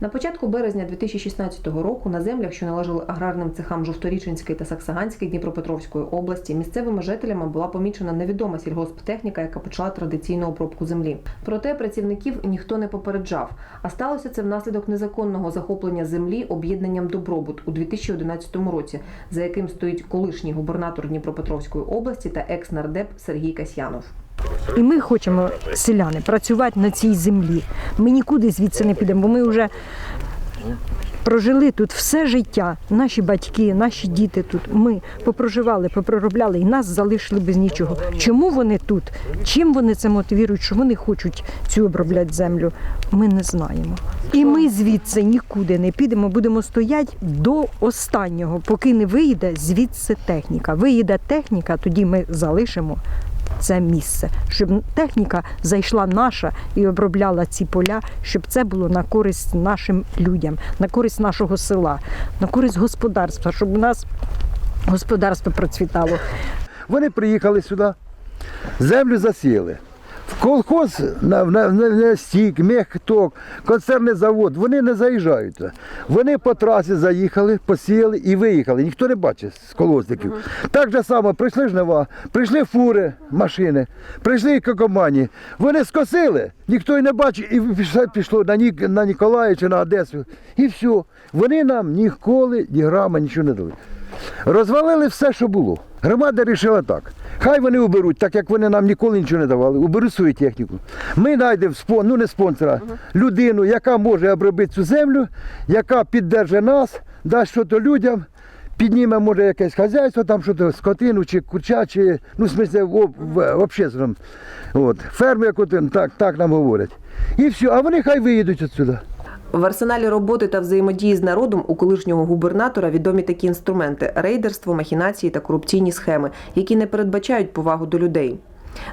На початку березня 2016 року на землях, що належали аграрним цехам Жовторічинської та Саксаганської Дніпропетровської області, місцевими жителями була помічена невідома сільгосптехніка, яка почала традиційну обробку землі. Проте працівників ніхто не попереджав. А сталося це внаслідок незаконного захоплення землі об'єднанням Добробут у 2011 році, за яким стоїть колишній губернатор Дніпропетровської області та екс-нардеп Сергій Касьянов. І ми хочемо, селяни, працювати на цій землі. Ми нікуди звідси не підемо, бо ми вже прожили тут все життя. Наші батьки, наші діти тут. Ми попроживали, попроробляли і нас залишили без нічого. Чому вони тут? Чим вони це мотивують, що вони хочуть цю обробляти землю? Ми не знаємо. І ми звідси нікуди не підемо, будемо стояти до останнього, поки не вийде звідси техніка. Виїде техніка, тоді ми залишимо це місце, щоб техніка зайшла наша і обробляла ці поля, щоб це було на користь нашим людям, на користь нашого села, на користь господарства, щоб у нас господарство процвітало. Вони приїхали сюди, землю засіяли. В колхоз на, на, на, на стік, мехток, концерний завод, вони не заїжджають. Вони по трасі заїхали, посіяли і виїхали. Ніхто не бачить з колосників. Так же само прийшли жнива, прийшли фури, машини, прийшли кокомані. Вони скосили, ніхто й не бачив, і пішло на, Нік, на Ніколаїв на Одесу. І все. Вони нам ніколи, ні грама, нічого не дали. Розвалили все, що було. Громада вирішила так. Хай вони уберуть, так як вони нам ніколи нічого не давали, уберуть свою техніку. Ми знайдемо спон, ну не спонсора, людину, яка може обробити цю землю, яка піддержить нас, дасть щось людям, підніме, може, якесь хазяйство, там щось скотину чи курча, чи, ну, в смысле, в, в, в общественному. От. Ферму яку так, так нам говорять. І все, а вони хай виїдуть відсюди. В арсеналі роботи та взаємодії з народом у колишнього губернатора відомі такі інструменти: рейдерство, махінації та корупційні схеми, які не передбачають повагу до людей.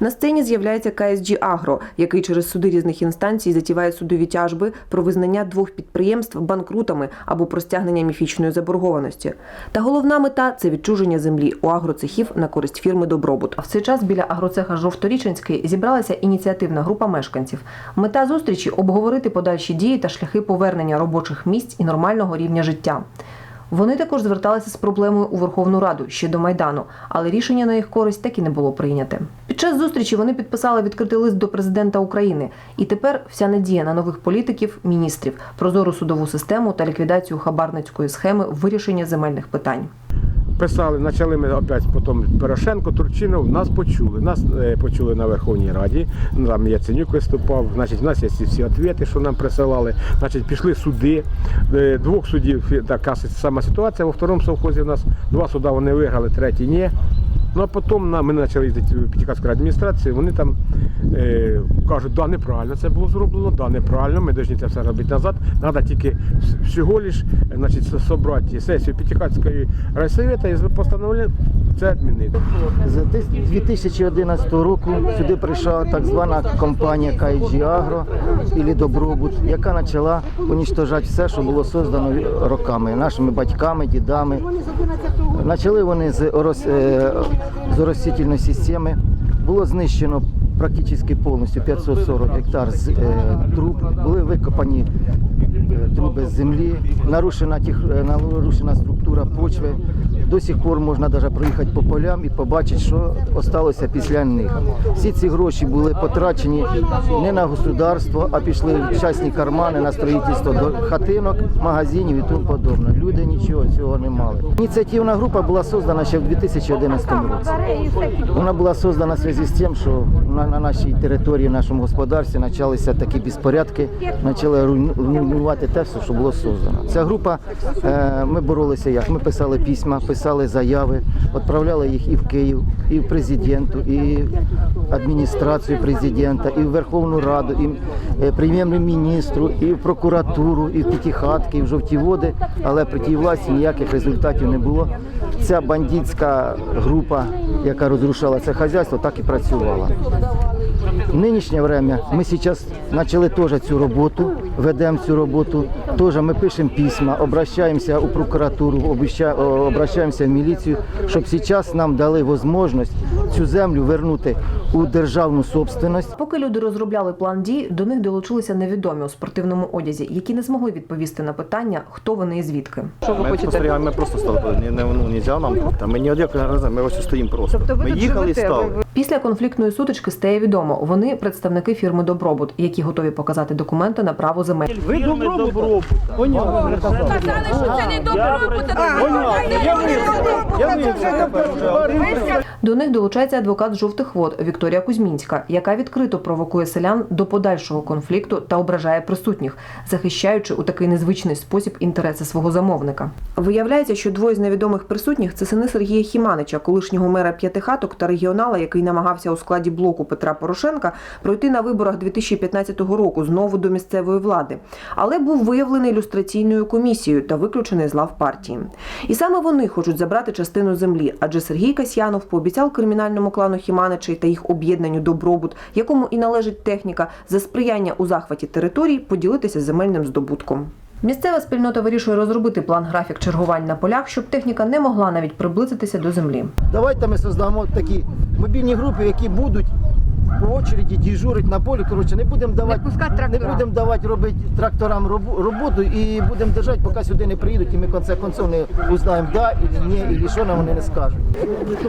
На сцені з'являється КСG Агро, який через суди різних інстанцій затіває судові тяжби про визнання двох підприємств банкрутами або про стягнення міфічної заборгованості. Та головна мета це відчуження землі у агроцехів на користь фірми Добробут. В цей час біля агроцеха Жовторіченський зібралася ініціативна група мешканців. Мета зустрічі обговорити подальші дії та шляхи повернення робочих місць і нормального рівня життя. Вони також зверталися з проблемою у Верховну Раду ще до Майдану, але рішення на їх користь так і не було прийняте. Час зустрічі вони підписали відкритий лист до президента України. І тепер вся надія на нових політиків, міністрів, прозору судову систему та ліквідацію хабарницької схеми вирішення земельних питань. Писали, почали ми опять потім Порошенко, Турчинов, нас почули. Нас е, почули на Верховній Раді. Там Яценюк виступав. Значить, в нас є ці всі відповіді, що нам присилали. Значить, пішли суди. Е, Двох судів е, така сама ситуація. Во второму совхозі у нас два суда вони виграли, третій ні. Ну а потім на, ми почали їздити в Пітікаську адміністрацію, вони там е, кажуть, да, неправильно це було зроблено, да, неправильно, ми повинні це все робити назад. Треба тільки всього лиш собрати сесію Пітікацької райсовета і постановили це відмінити. З 2011 року сюди прийшла так звана компанія KG Agro і Добробут, яка почала унічтожати все, що було создано роками, нашими батьками, дідами. Почали вони з, е, оросительної системи. Було знищено практично повністю 540 гектар з е, труб, були викопані е, труби з землі, нарушена, тех, е, нарушена структура почви. До сих пор можна навіть проїхати по полям і побачити, що залишилося після них. Всі ці гроші були потрачені не на государство, а пішли в частні кармани на строїтельство до хатинок, магазинів і тому подобне. Люди нічого цього не мали. Ініціативна група була создана ще в 2011 році. Вона була создана в зв'язку з тим, що на, на нашій території, в нашому господарстві почалися такі безпорядки, почали руйнувати те, все, що було создано. Ця група, е, ми боролися як? Ми писали письма, писали заяви, відправляли їх і в Київ, і в президенту, і в адміністрацію президента, і в Верховну Раду, і е, прем'єр-міністру, і в прокуратуру, і в П'ятихатки, і в жовті води, але при тій власті ніяких результатів не було. Ця бандитська група, яка розрушала це хазяйство, так і працювала. В нинішнє время ми зараз почали теж цю роботу, ведемо цю роботу. Теж ми пишемо письма, обращаємося у прокуратуру, обіща- обращаємося в міліцію, щоб зараз нам дали можливість цю землю вернути у державну собственність. Поки люди розробляли план дій, до них долучилися невідомі у спортивному одязі, які не змогли відповісти на питання, хто вони і звідки. ми спостерігаємо, ми просто стали. Не, не, ну, нельзя нам. Та ми ні разом, ми ось стоїмо просто. ми їхали і стали. Після конфліктної сутички стає відомо, вони представники фірми Добробут, які готові показати документи на право земель. Ви добробут. Понятно. Казали, що це не добробут, До них долучається адвокат жовтих вод Вікторія Кузьмінська, яка відкрито провокує селян до подальшого конфлікту та ображає присутніх, захищаючи у такий незвичний спосіб інтереси свого замовника. Виявляється, що двоє з невідомих присутніх це сини Сергія Хіманича, колишнього мера п'ятихаток та регіонала, який намагався у складі блоку Петра Порошенка пройти на виборах 2015 року знову до місцевої влади, але був виявлений ілюстраційною комісією та виключений з лав партії. І саме вони хочуть забрати частину землі, адже Сергій Касьянов пообіцяв кримінальному клану Хіманичей та їх об'єднанню Добробут, якому і належить техніка, за сприяння у захваті територій поділитися земельним здобутком. Місцева спільнота вирішує розробити план графік чергувань на полях, щоб техніка не могла навіть приблизитися до землі. Давайте ми создамо такі мобільні групи, які будуть по очереді дежурити на полі. Коротше, не будемо давати, не, будемо давати робити тракторам робу- роботу і будемо держати, поки сюди не приїдуть, і ми в конце концов не узнаємо да і ні, і що нам вони не скажуть.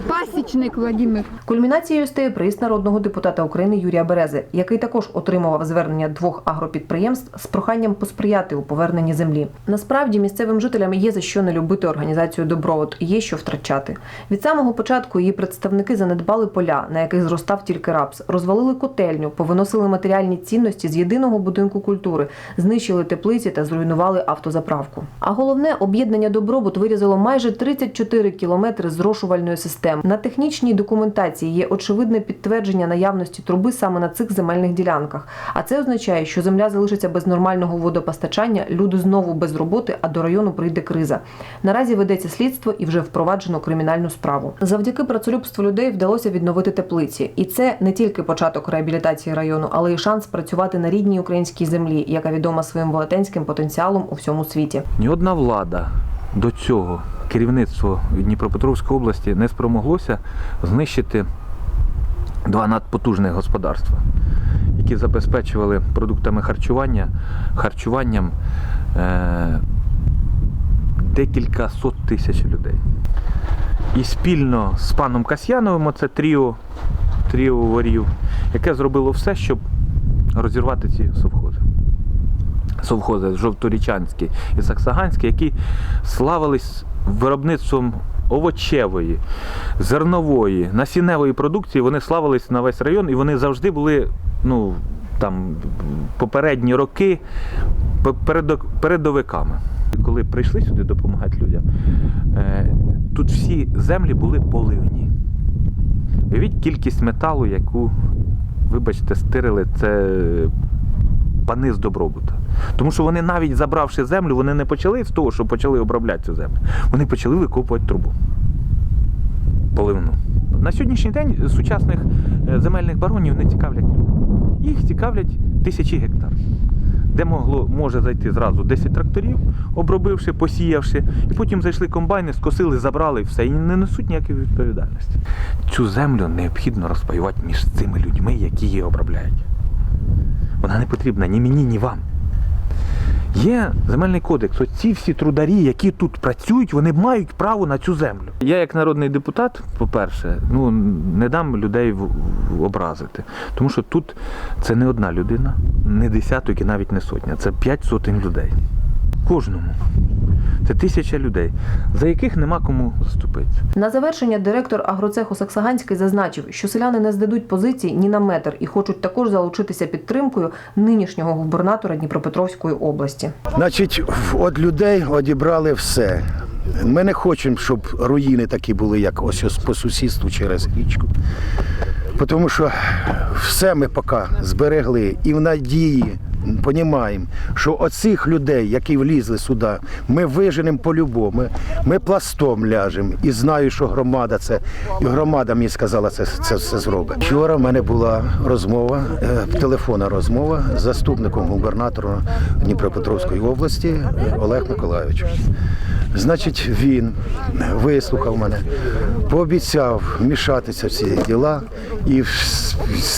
Пасічник Владимир. Кульмінацією стає приїзд народного депутата України Юрія Берези, який також отримував звернення двох агропідприємств з проханням посприяти у поверненні землі. Насправді місцевим жителям є за що не любити організацію Добровод, є що втрачати. Від самого початку її представники занедбали поля, на яких зростав тільки рапс, розвалили котельню, повиносили матеріальні цінності з єдиного будинку культури, знищили теплиці та зруйнували автозаправку. А головне, об'єднання Добробут вирізало майже 34 кілометри зрошувальної системи. На технічній документації є очевидне підтвердження наявності труби саме на цих земельних ділянках. А це означає, що земля залишиться без нормального водопостачання, люди знову без роботи, а до району прийде криза. Наразі ведеться слідство і вже впроваджено кримінальну справу. Завдяки працелюбству людей вдалося відновити теплиці, і це не тільки початок реабілітації району, але й шанс працювати на рідній українській землі, яка відома своїм велетенським потенціалом у всьому світі. Ні одна влада до цього керівництво Дніпропетровської області не спромоглося знищити два надпотужних господарства, які забезпечували продуктами харчування, харчуванням е- декілька сот тисяч людей. І спільно з паном Касьяновим, це тріо, тріо ворів, яке зробило все, щоб розірвати ці совхози совхози Жовторічанський і Саксаганський, які славились виробництвом овочевої, зернової, насінневої продукції, вони славились на весь район і вони завжди були ну, там, попередні роки передовиками. Коли прийшли сюди допомагати людям, е, тут всі землі були поливні. Уявіть кількість металу, яку, вибачте, стирили, це пани з добробута. Тому що вони навіть забравши землю, вони не почали з того, що почали обробляти цю землю. Вони почали викопувати трубу. Поливну. На сьогоднішній день сучасних е, земельних баронів не цікавлять. Їх цікавлять тисячі гектар. Де могло, може зайти зразу 10 тракторів, обробивши, посіявши, і потім зайшли комбайни, скосили, забрали і все, і не несуть ніякої відповідальності. Цю землю необхідно розпаювати між цими людьми, які її обробляють. Вона не потрібна ні мені, ні вам. Є земельний кодекс. Оці всі трударі, які тут працюють, вони мають право на цю землю. Я, як народний депутат, по-перше, ну не дам людей образити. Тому що тут це не одна людина, не десяток і навіть не сотня. Це п'ять сотень людей. Кожному. Це тисяча людей, за яких нема кому заступитися. На завершення директор агроцеху Саксаганський зазначив, що селяни не здадуть позицій ні на метр і хочуть також залучитися підтримкою нинішнього губернатора Дніпропетровської області. Значить, від людей одібрали все. Ми не хочемо, щоб руїни такі були, як ось ось по сусідству через річку. Тому що все ми поки зберегли і в надії розуміємо, що оцих людей, які влізли сюди, ми виженемо по-любому. Ми, пластом ляжемо. І знаю, що громада це, і громада мені сказала, це, це все зробить. Вчора в мене була розмова, е, телефонна розмова з заступником губернатора Дніпропетровської області е, Олег Миколайович. Значить, він вислухав мене, пообіцяв мішатися в ці діла і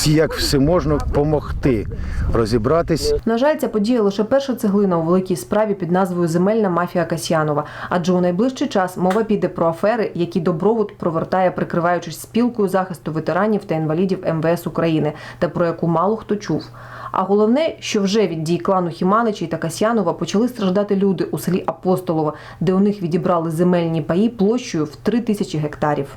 як все можна допомогти розібратись На жаль, ця подія лише перша цеглина у великій справі під назвою Земельна мафія Касьянова. Адже у найближчий час мова піде про афери, які добробут провертає, прикриваючись спілкою захисту ветеранів та інвалідів МВС України, та про яку мало хто чув. А головне, що вже від дій клану Хіманичі та Касьянова почали страждати люди у селі Апостолово, де у них відібрали земельні паї площею в три тисячі гектарів.